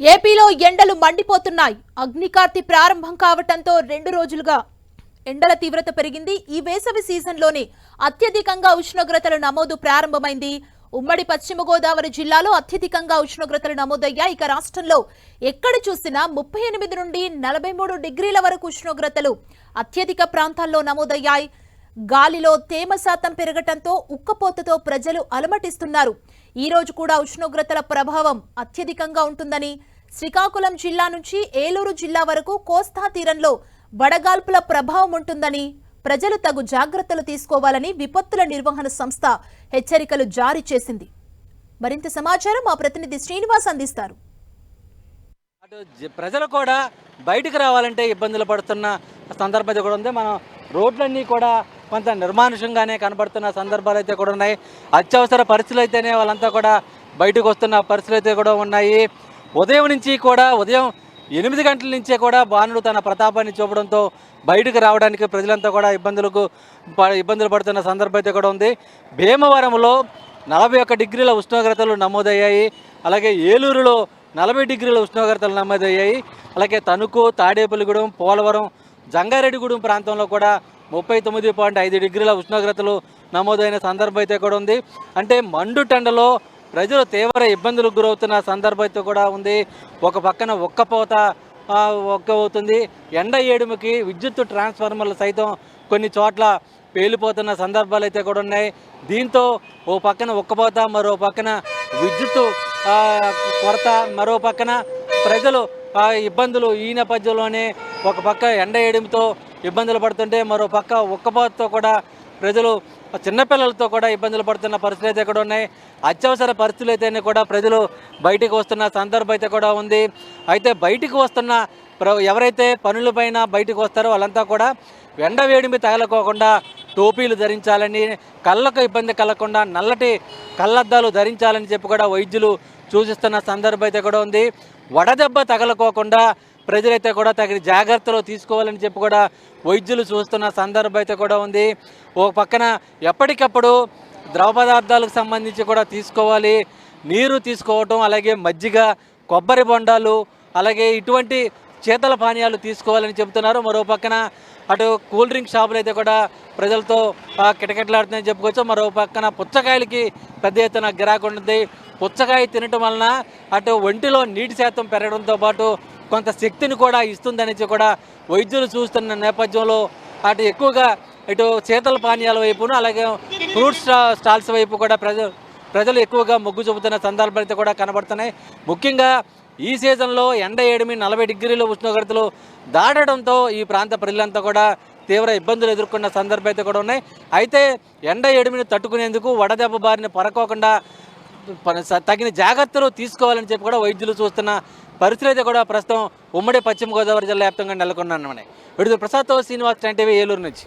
ఏపీలో ఎండలు మండిపోతున్నాయి. అగ్నికార్తి ప్రారంభం కావటంతో రెండు రోజులుగా ఎండల తీవ్రత పెరిగింది. ఈ వేసవి సీజన్లోనే అత్యధికంగా ఉష్ణోగ్రతలు నమోదు ప్రారంభమైంది. ఉమ్మడి పశ్చిమ గోదావరి జిల్లాలో అత్యధికంగా ఉష్ణోగ్రతలు నమోదయ్యాయి. ఇక రాష్ట్రంలో ఎక్కడ చూసినా ముప్పై ఎనిమిది నుండి నలభై మూడు డిగ్రీల వరకు ఉష్ణోగ్రతలు అత్యధిక ప్రాంతాల్లో నమోదయ్యాయి. గాలిలో తేమ శాతం పెరగటంతో ఉక్కపోతతో ప్రజలు అలమటిస్తున్నారు. ఈ రోజు కూడా ఉష్ణోగ్రతల ప్రభావం అత్యధికంగా ఉంటుందని శ్రీకాకుళం జిల్లా నుంచి ఏలూరు జిల్లా వరకు కోస్తా తీరంలో వడగాల్పుల ప్రభావం ఉంటుందని ప్రజలు తగు జాగ్రత్తలు తీసుకోవాలని విపత్తుల నిర్వహణ సంస్థ హెచ్చరికలు జారీ చేసింది. మరింత సమాచారం మా ప్రతినిధి శ్రీనివాస్ అందిస్తారు. అటు ప్రజలు కూడా బయటికి రావాలంటే ఇబ్బందులు పడుతున్న సందర్భం కూడా ఉంది. మనం రోడ్లన్నీ కూడా కొంత నిర్మానుషంగానే కనబడుతున్న సందర్భాలు అయితే కూడా ఉన్నాయి. అత్యవసర పరిస్థితులు అయితేనే వాళ్ళంతా కూడా బయటకు వస్తున్న పరిస్థితులు అయితే కూడా ఉన్నాయి. ఉదయం నుంచి కూడా ఉదయం ఎనిమిది గంటల నుంచే కూడా బాణుడు తన ప్రతాపాన్ని చూపడంతో బయటకు రావడానికి ప్రజలంతా కూడా ఇబ్బందులకు ప- ఇబ్బందులు పడుతున్న సందర్భం అయితే కూడా ఉంది. భీమవరంలో నలభై ఒక్క డిగ్రీల ఉష్ణోగ్రతలు నమోదయ్యాయి. అలాగే ఏలూరులో నలభై డిగ్రీల ఉష్ణోగ్రతలు నమోదయ్యాయి. అలాగే తణుకు తాడేపల్లిగూడెం పోలవరం జంగారెడ్డిగూడెం ప్రాంతంలో కూడా ముప్పై తొమ్మిది పాయింట్ ఐదు డిగ్రీల ఉష్ణోగ్రతలు నమోదైన సందర్భం అయితే కూడా ఉంది. అంటే మండుటెండలో ప్రజలు తీవ్ర ఇబ్బందులకు గురవుతున్న సందర్భం అయితే కూడా ఉంది. ఒక పక్కన ఒక్కపోత ఒక్క అవుతుంది ఎండ ఏడుముకి విద్యుత్ ట్రాన్స్ఫార్మర్లు సైతం కొన్ని చోట్ల పేలిపోతున్న సందర్భాలు అయితే కూడా ఉన్నాయి. దీంతో ఓ పక్కన ఒక్కపోత మరో పక్కన విద్యుత్ కొరత మరో పక్కన ప్రజలు ఇబ్బందులు ఈ నేపథ్యంలోనే ఒక పక్క ఎండ ఏడుముతో ఇబ్బందులు పడుతుంటే మరో పక్క ఉక్కపోతతో కూడా ప్రజలు చిన్నపిల్లలతో కూడా ఇబ్బందులు పడుతున్న పరిస్థితులు అయితే కూడా ఉన్నాయి. అత్యవసర పరిస్థితులు అయితేనే కూడా ప్రజలు బయటికి వస్తున్న సందర్భం అయితే కూడా ఉంది. అయితే బయటికి వస్తున్న ప్ర- ఎవరైతే పనులపైన బయటకు వస్తారో వాళ్ళంతా కూడా ఎండ వేడిమి తగలకోకుండా టోపీలు ధరించాలని కళ్ళకు ఇబ్బంది కలగకుండా నల్లటి కళ్ళద్దాలు ధరించాలని చెప్పి కూడా వైద్యులు సూచిస్తున్న సందర్భం అయితే కూడా ఉంది. వడదెబ్బ తగలకోకుండా ప్రజలైతే కూడా తగిన జాగ్రత్తలు తీసుకోవాలని చెప్పి కూడా వైద్యులు చూస్తున్న సందర్భం అయితే కూడా ఉంది. ఓ పక్కన ఎప్పటికప్పుడు ద్రవ పదార్థాలకు సంబంధించి కూడా తీసుకోవాలి. నీరు తీసుకోవటం అలాగే మజ్జిగ కొబ్బరి బొండాలు అలాగే ఇటువంటి శీతల పానీయాలు తీసుకోవాలని చెబుతున్నారు. మరో పక్కన అటు కూల్ డ్రింక్ షాపులు అయితే కూడా ప్రజలతో ఆ, కిటకిటలాడుతున్నాయని చెప్పుకోవచ్చు. మరో పక్కన పుచ్చకాయలకి పెద్ద ఎత్తున గిరాకు ఉంటుంది. పుచ్చకాయ తినటం వలన అటు ఒంటిలో నీటి శాతం పెరగడంతో పాటు కొంత శక్తిని కూడా ఇస్తుందనేసి కూడా వైద్యులు చూస్తున్న నేపథ్యంలో అటు ఎక్కువగా ఇటు శీతల పానీయాల వైపును అలాగే ఫ్రూట్స్ స్టాల్స్ వైపు కూడా ప్రజలు ప్రజలు ఎక్కువగా మొగ్గు చూపుతున్న సందర్భాలు అయితే కూడా కనబడుతున్నాయి. ముఖ్యంగా ఈ సీజన్లో ఎండ ఏడిమి నలభై డిగ్రీల ఉష్ణోగ్రతలు దాటడంతో ఈ ప్రాంత ప్రజలంతా కూడా తీవ్ర ఇబ్బందులు ఎదుర్కొన్న సందర్భం అయితే కూడా ఉన్నాయి. అయితే ఎండ ఏడిమిని తట్టుకునేందుకు వడదెబ్బ బారిన పరకోకుండా ప- తగిన జాగ్రత్తలు తీసుకోవాలని చెప్పి కూడా వైద్యులు చూస్తున్న పరిస్థితులు అయితే కూడా ప్రస్తుతం ఉమ్మడి పశ్చిమ గోదావరి జిల్లా వ్యాప్తంగా నెలకొన్నాను విడుదల ప్రసాద్తో శ్రీనివాస్ టెన్ టీవీ ఏలూరు నుంచి.